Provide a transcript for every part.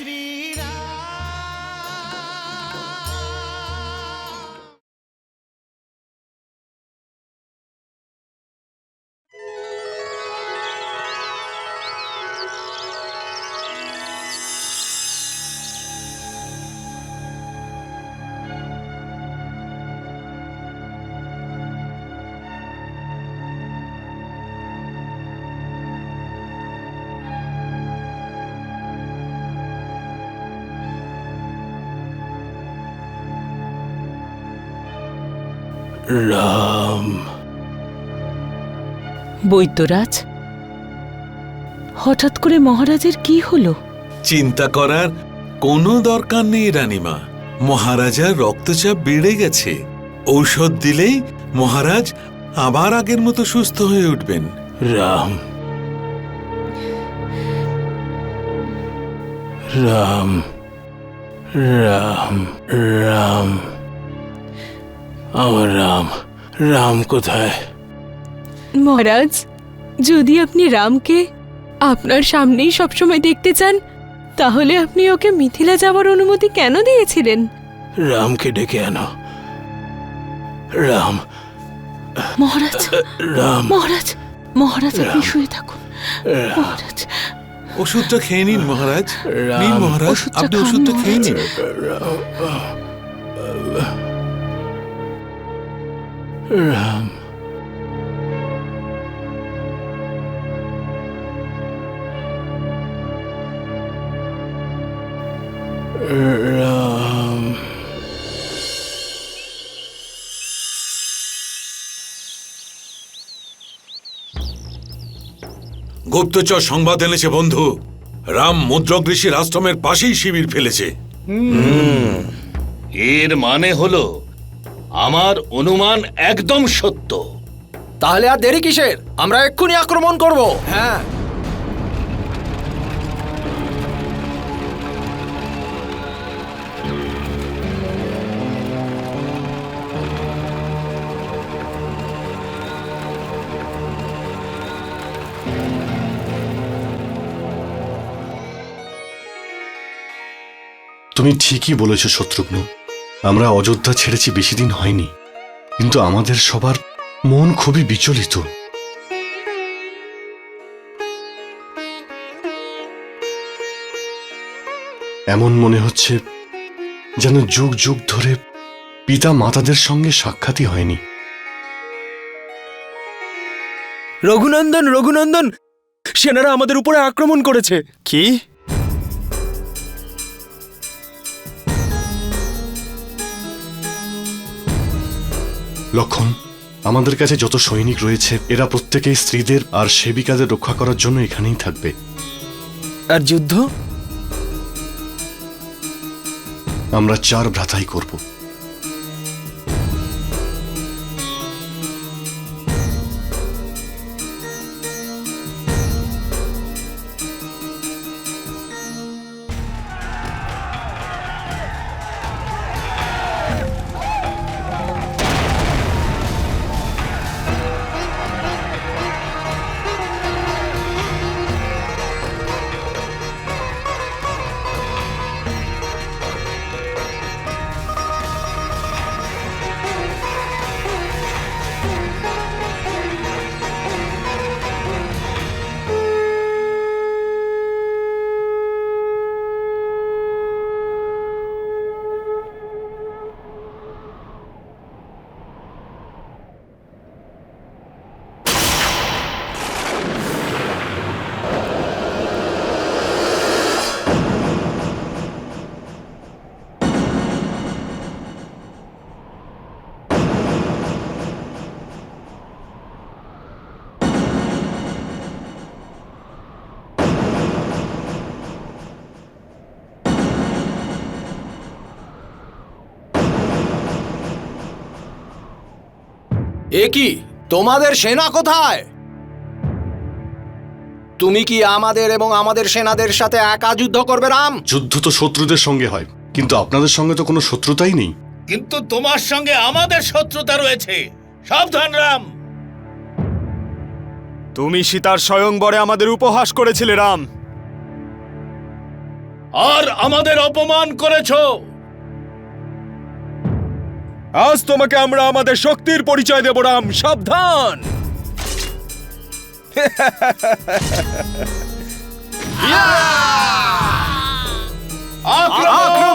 श्रीरा রাম। বৈদ্যরাজ হঠাৎ করে মহারাজের কি হলো? চিন্তা করার কোনো দরকার নেই রানীমা। মহারাজার রক্তচাপ বেড়ে গেছে। ঔষধ দিলেই মহারাজ আবার আগের মতো সুস্থ হয়ে উঠবেন। রাম। রাম। রাম। রাম। আমার রাম রাম কোথায়? মহারাজ যদি আপনি রামকে আপনার সামনেই সবসময় দেখতে চান তাহলে আপনি ওকে মিথিলা যাওয়ার অনুমতি কেন দিয়েছিলেন? রামকে ডেকে আনো। রাম। মহারাজ রাম। মহারাজ মহারাজ আপনি শুয়ে থাকুন। মহারাজ। ওষুধটা খেয়ে নিন মহারাজ। রাম। নিন মহারাজ আপনি ওষুধটা খেয়ে নিন রাম। রাম। গুপ্তচর সংবাদ এনেছে বন্ধু। রাম মুদ্রক ঋষির আশ্রমের পাশেই শিবির ফেলেছে। এর মানে হলো আমার অনুমান একদম সত্য। তাহলে আর দেরি কিসের? আমরা এক্ষুনি আক্রমণ করব। হ্যাঁ। তুমি ঠিকই বলেছ শত্রুঘ্ন। আমরা অযোধ্যা ছেড়েছি বেশি দিন হয়নি কিন্তু আমাদের সবার মন খুবই বিচলিত। এমন মনে হচ্ছে যেন যুগ যুগ ধরে পিতা মাতাদের সঙ্গে সাক্ষাৎই হয়নি। রঘুনন্দন রঘুনন্দন! সেনারা আমাদের উপরে আক্রমণ করেছে। কি? লক্ষণ আমাদের কাছে যত সৈনিক রয়েছে এরা প্রত্যেকেই স্ত্রীদের আর সেবিকাদের রক্ষা করার জন্য এখানেই থাকবে। আর যুদ্ধ? আমরা চার ভ্রাতাই করব। এ কি? তোমাদের সেনা কোথায়? তুমি কি আমাদের এবং আমাদের সেনাদের সাথে একা যুদ্ধ করবে রাম? যুদ্ধ তো শত্রুদের সঙ্গে হয় কিন্তু আপনাদের সঙ্গে তো কোনো শত্রুতাই নেই। কিন্তু তোমার সঙ্গে আমাদের শত্রুতা রয়েছে। সাবধান রাম! তুমি সীতার স্বয়ংবরে আমাদের উপহাস করেছিলে রাম। আর আমাদের অপমান করেছ! আজ তোমাকে আমরা আমাদের শক্তির পরিচয় দেব রাম। সাবধান! আক্রমণ!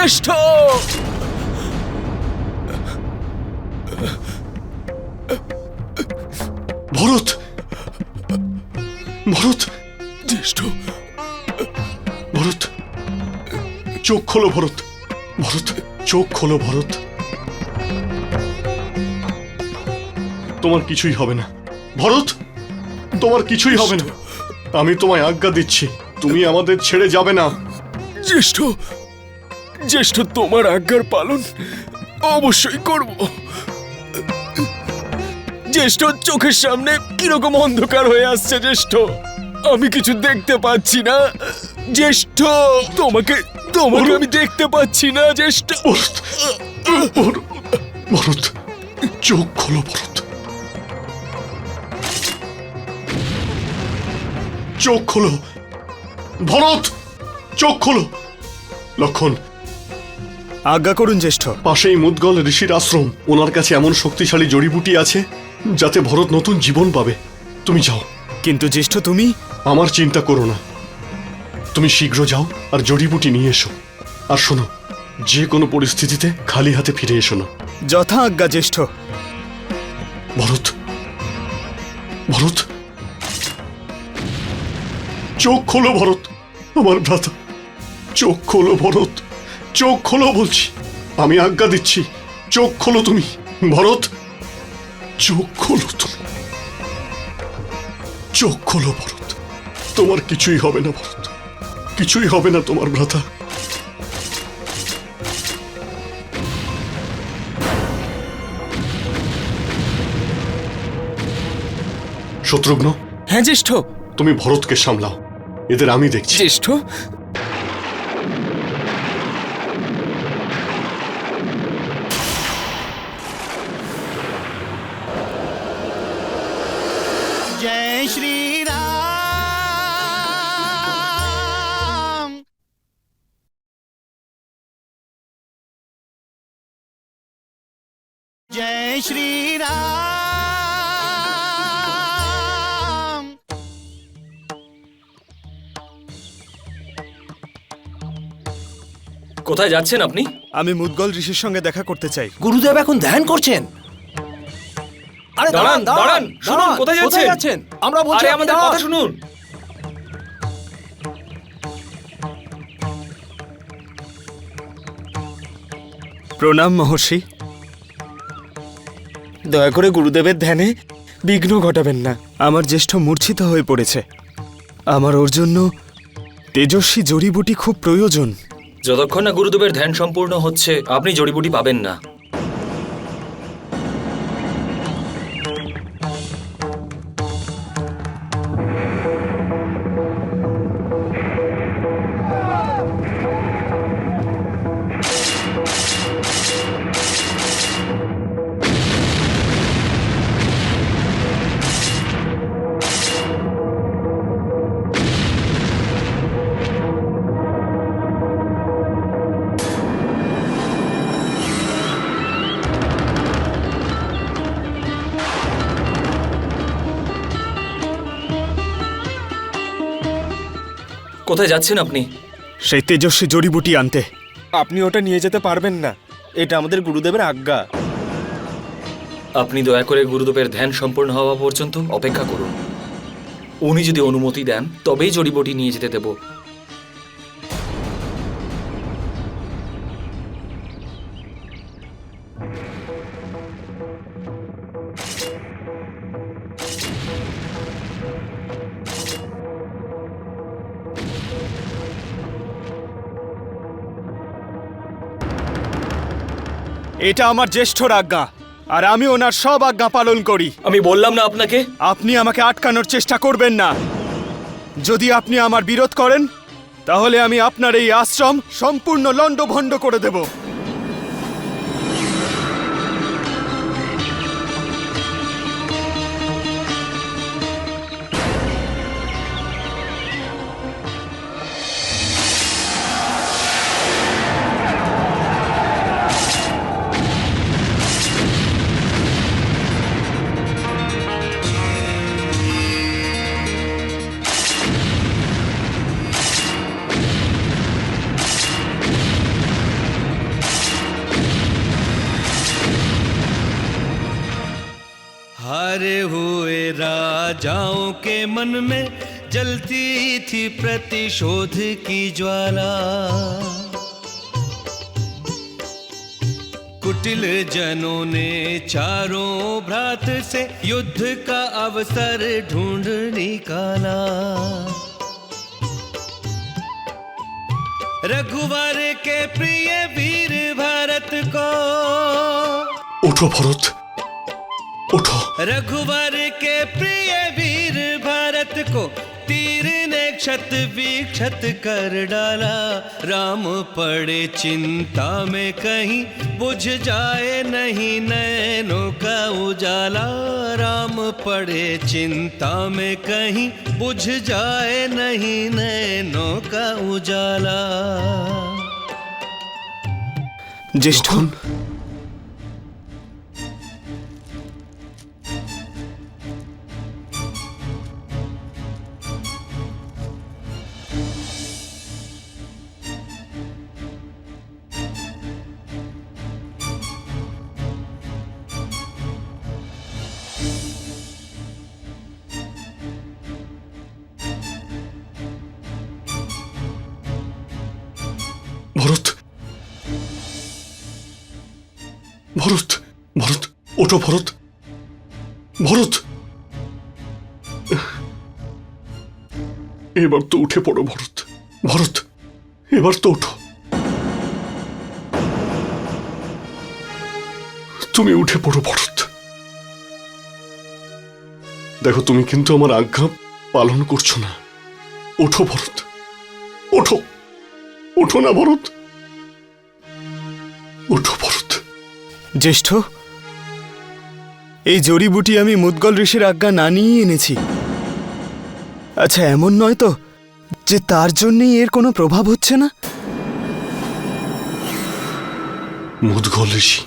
জ্যেষ্ঠ ভরত ভরত জ্যেষ্ঠ ভরত চোখ খোলো ভরত ভরত চোখ খোলো ভরত তোমার কিছুই হবে না। ভরত তোমার কিছুই হবে না। আমি তোমায় আজ্ঞা দিচ্ছি। তুমি আমাদের ছেড়ে যাবে না। জ্যেষ্ঠ জ্যেষ্ঠ তোমার আজ্ঞার পালন অবশ্যই করব। জ্যেষ্ঠ চোখের সামনে কীরকম অন্ধকার হয়ে আসছে জ্যেষ্ঠ? আমি কিছু দেখতে পাচ্ছি না। জ্যেষ্ঠ তোমাকে তোমাকে আমি দেখতে পাচ্ছি না জ্যেষ্ঠ। ভরত চোখ খোলো ভরত চোখ খোলো ভরত চোখ খোলো। লক্ষণ আজ্ঞা করুন জ্যেষ্ঠ। পাশেই মুদগল ঋষির আশ্রম। ওনার কাছে এমন শক্তিশালী জড়িবুটি আছে যাতে ভরত নতুন জীবন পাবে। তুমি যাও। কিন্তু জ্যেষ্ঠ তুমি? আমার চিন্তা করো না। তুমি শীঘ্র যাও আর জড়িবুটি নিয়ে এসো। আর শোনো যে কোনো পরিস্থিতিতে খালি হাতে ফিরে এসো না। যথা আজ্ঞা জ্যেষ্ঠ। ভরত ভরত। চোখ খোলো ভরত। আমার ভ্রাতা চোখ খোলো ভরত। চোখ খোলো বলছি। আমি আজ্ঞা দিচ্ছি চোখ খোলো তুমি। ভরত চোখ খোলো তুমি। চোখ খোলো ভরত। তোমার কিছুই হবে না ভরত। কিছুই হবে না তোমার ভ্রাতা। শত্রুঘ্ন হ্যাঁ জ্যেষ্ঠ। তুমি ভরতকে সামলাও। এদের আমি দেখছি। জ্যেষ্ঠ? কোথায় যাচ্ছেন আপনি? আমি মুদগল ঋষির সঙ্গে দেখা করতে চাই। গুরুদেব এখন ধ্যান করছেন। আরে দাঁড়ান, দাঁড়ান, শুনুন, কোথায় যাচ্ছেন? আমরা বলছি আমাদের কথা শুনুন। প্রণাম মহর্ষি। দয়া করে গুরুদেবের ধ্যানে বিঘ্ন ঘটাবেন না। আমার জ্যেষ্ঠ মূর্ছিত হয়ে পড়েছে। আমার ওর জন্য তেজস্বী জড়িবুটি খুব প্রয়োজন। যতক্ষণ না গুরুদেবের ধ্যান সম্পূর্ণ হচ্ছে আপনি জড়িবুটি পাবেন না। কোথায় যাচ্ছেন আপনি? সেই তেজস্বী জড়িবুটি আনতে। আপনি ওটা নিয়ে যেতে পারবেন না। এটা আমাদের গুরুদেবের আজ্ঞা। আপনি দয়া করে গুরুদেবের ধ্যান সম্পূর্ণ হওয়া পর্যন্ত অপেক্ষা করুন। উনি যদি অনুমতি দেন তবেই জড়িবটি নিয়ে যেতে দেব। এটা আমার জ্যেষ্ঠর আজ্ঞা আর আমি ওনার সব আজ্ঞা পালন করি। আমি বললাম না আপনাকে। আপনি আমাকে আটকানোর চেষ্টা করবেন না। যদি আপনি আমার বিরোধ করেন তাহলে আমি আপনার এই আশ্রম সম্পূর্ণ লণ্ডভণ্ড করে দেব। सबके मन में जलती थी प्रतिशोध की ज्वाला। कुटिल जनों ने चारों भ्रात से युद्ध का अवसर ढूंढ निकाला। रघुवर के प्रिय वीर भारत को। उठो भरत उठो। रघुवर के प्रिय वीर को। तीर ने क्षत विक्षत कर डाला, राम पड़े चिंता में कहीं, बुझ जाए नहीं नैनों का उजाला। राम पड़े चिंता में कहीं, बुझ जाए नहीं नैनों का उजाला। जिष्ठ ওঠো ভরত। ভরত। এবার তো উঠে পড়ো ভরত। ভরত, এবার তো ওঠো। তুমি উঠে পড়ো ভরত। দেখো, তুমি কিন্তু আমার আজ্ঞা পালন করছ না। ওঠো ভরত। ওঠো। ওঠো না ভরত। ওঠো ভরত। জ্যেষ্ঠ এই জড়িবুটি আমি মুদগল ঋষির আজ্ঞা না নিয়ে এনেছি। আচ্ছা এমন নয় তো যে তার জন্যই এর কোনো প্রভাব হচ্ছে না? মুদগল ঋষি।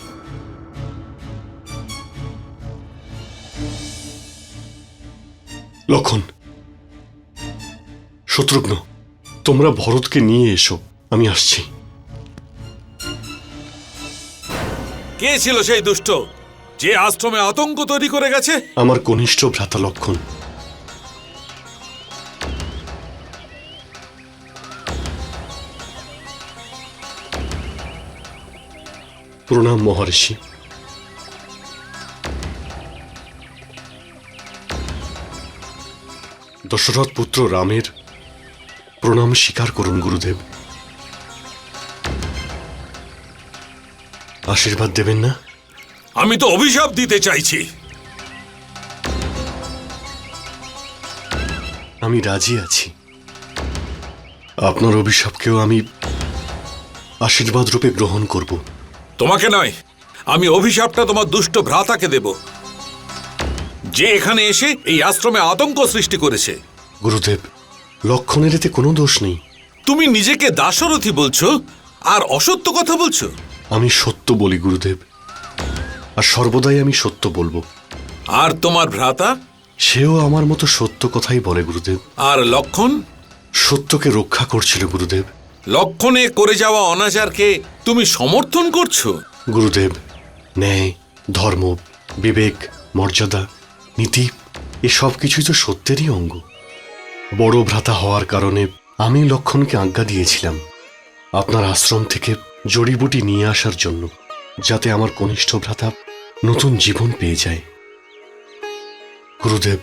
লক্ষণ শত্রুঘ্ন তোমরা ভরতকে নিয়ে এসো আমি আসছি। কে ছিল সেই দুষ্ট? যে আশ্রমে আতঙ্ক তৈরি করে গেছে? আমার কনিষ্ঠ ভ্রাতা লক্ষণ। প্রণাম মহর্ষি। দশরথ পুত্র রামের প্রণাম স্বীকার করুন, গুরুদেব। আশীর্বাদ দেবেন না? আমি তো অভিশাপ দিতে চাইছি। আমি রাজি আছি। আপনার অভিশাপকেও আমি আশীর্বাদ রূপে গ্রহণ করব। তোমাকে নয় আমি অভিশাপটা তোমার দুষ্ট ভ্রাতাকে দেব। যে এখানে এসে এই আশ্রমে আতঙ্ক সৃষ্টি করেছে। গুরুদেব লক্ষণের এতে কোনো দোষ নেই। তুমি নিজেকে দাসরথী বলছো আর অসত্য কথা বলছো? আমি সত্য বলি গুরুদেব। আর সর্বদাই আমি সত্য বলব। আর তোমার ভ্রাতা? সেও আমার মতো সত্য কথাই বলে গুরুদেব। আর লক্ষণ? সত্যকে রক্ষা করছিল গুরুদেব। লক্ষণে করে যাওয়া অনাচারকে তুমি সমর্থন করছ? গুরুদেব ন্যায় ধর্ম বিবেক মর্যাদা নীতি এ সব কিছুই তো সত্যেরই অঙ্গ। বড় ভ্রাতা হওয়ার কারণে আমি লক্ষণকে আজ্ঞা দিয়েছিলাম আপনার আশ্রম থেকে জড়িবুটি নিয়ে আসার জন্য। যাতে আমার কনিষ্ঠ ভ্রাতা নতুন জীবন পেয়ে যায়। গুরুদেব,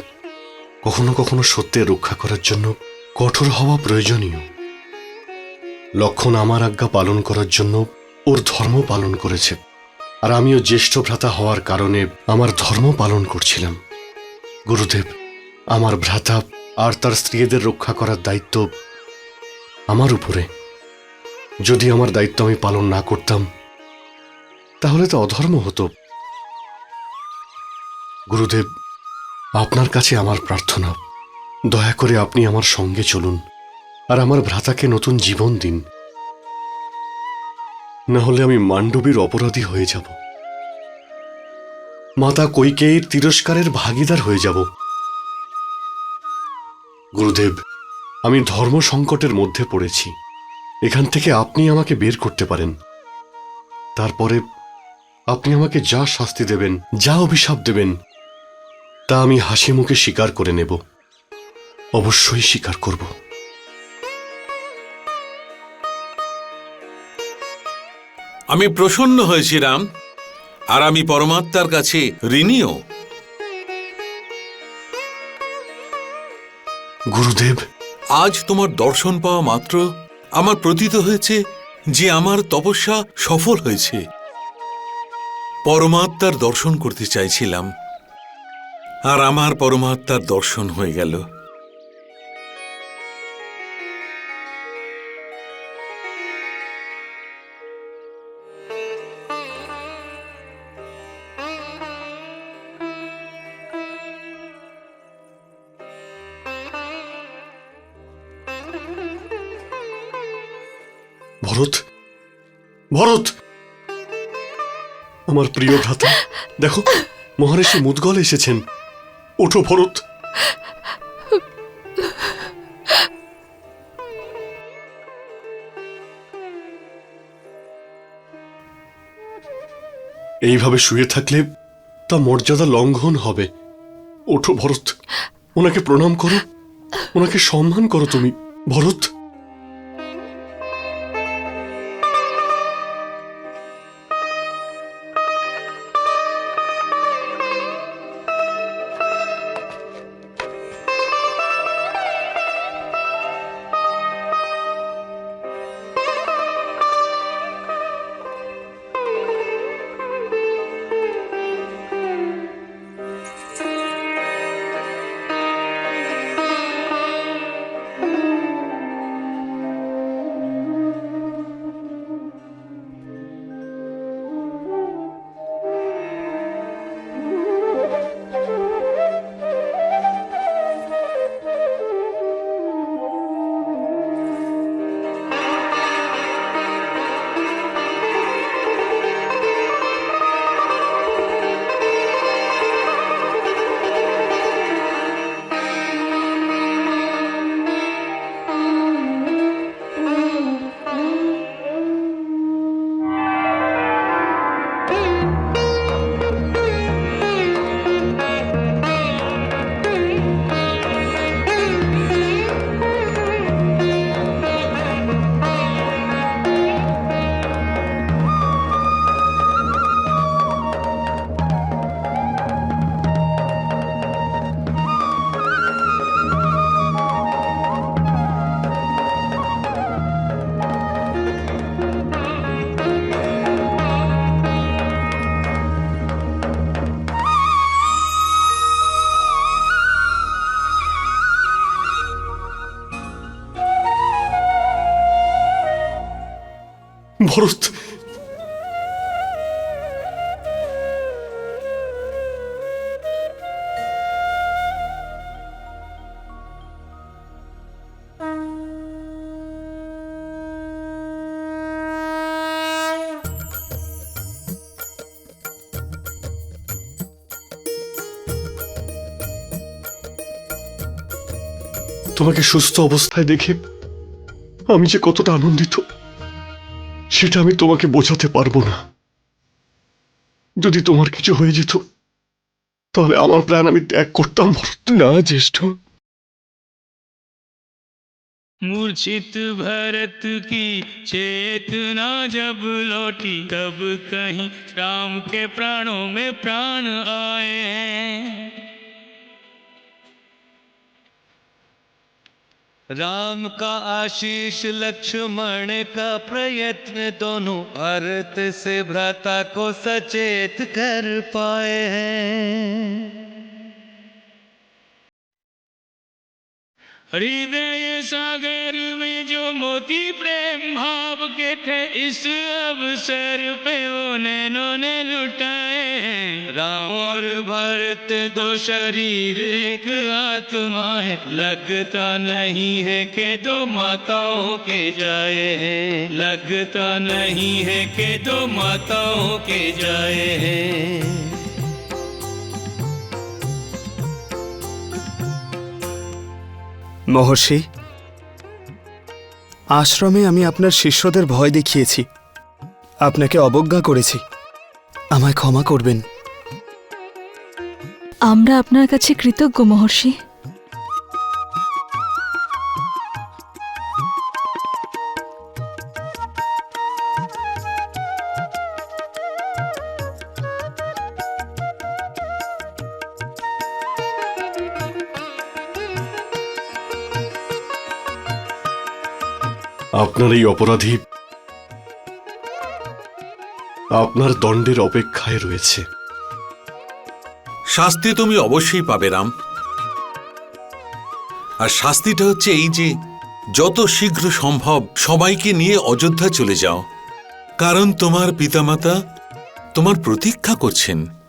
কখনো কখনো সত্যের রক্ষা করার জন্য কঠোর হওয়া প্রয়োজনীয়। লক্ষণ আমার আজ্ঞা পালন করার জন্য ওর ধর্ম পালন করেছে। আর আমিও জ্যেষ্ঠ ভ্রাতা হওয়ার কারণে আমার ধর্ম পালন করছিলাম। গুরুদেব, আমার ভ্রাতা আর তার স্ত্রীদের রক্ষা করার দায়িত্ব আমার উপরে। যদি আমার দায়িত্ব আমি পালন না করতাম তাহলে তো অধর্ম হতো। গুরুদেব, আপনার কাছে আমার প্রার্থনা। দয়া করে আপনি আমার সঙ্গে চলুন আর আমার ভ্রাতাকে নতুন জীবন দিন। না হলে আমি মান্ডবীর অপরাধী হয়ে যাব। মাতা কৈকেয়ীর তিরস্কারের ভাগিদার হয়ে যাব। গুরুদেব, আমি ধর্ম সংকটের মধ্যে পড়েছি। এখান থেকে আপনি আমাকে বের করতে পারেন। তারপরে আপনি আমাকে যা শাস্তি দেবেন যা অভিশাপ দেবেন তা আমি হাসি মুখে স্বীকার করে নেব। অবশ্যই স্বীকার করব। আমি প্রসন্ন হয়েছি রাম আর আমি পরমাত্মার কাছে ঋণীও। গুরুদেব। আজ তোমার দর্শন পাওয়া মাত্র আমার প্রতীত হয়েছে যে আমার তপস্যা সফল হয়েছে। পরমাত্মার দর্শন করতে চাইছিলাম আর আমার পরমাত্মার দর্শন হয়ে গেল। ভরত ভরত! আমার প্রিয় ভ্রাতা, দেখো মহারিষি মুদগল এসেছেন। ওঠো ভরত। এইভাবে শুয়ে থাকলে তা মর্যাদা লঙ্ঘন হবে। ওঠো ভরত, ওনাকে প্রণাম করো, ওনাকে সম্মান করো তুমি। ভরত ভরত। তোমাকে সুস্থ অবস্থায় দেখে আমি যে কতটা আনন্দিত। সেটা আমি তোমাকে বোঝাতে পারবো না যদি তোমার কিছু হয়ে যেত তাহলে আমার প্ল্যান আমি ত্যাগ করতাম ভরত না জ্যেষ্ঠ मूर्छित भरत की चेतना जब लौटी तब कहीं राम के प्राणों में प्राण आए हैं राम का आशीष लक्ष्मण का प्रयत्न दोनों अर्थ से भ्राता को सचेत कर पाए हैं। हृदय सागर में जो मोती प्रेम भाव के थे, इस अवसर पे उन्होंने ने लुटाए। राम और भरत दो शरीर, एक आत्मा है। लगता नहीं है के दो माताओं के जाए हैं। लगता नहीं है के दो माताओं के जाए हैं। মহর্ষি, আশ্রমে আমি আপনার শিষ্যদের ভয় দেখিয়েছি। আপনাকে অবজ্ঞা করেছি। আমায় ক্ষমা করবেন। আমরা আপনার কাছে কৃতজ্ঞ, মহর্ষি। আপনার এই অপরাধী আপনার দণ্ডের অপেক্ষায় রয়েছে। শাস্তি তুমি অবশ্যই পাবে, রাম। আর শাস্তিটা হচ্ছে এই যে, যত শীঘ্র সম্ভব সবাইকে নিয়ে অযোধ্যা চলে যাও। কারণ তোমার পিতামাতা তোমার প্রতীক্ষা করছেন।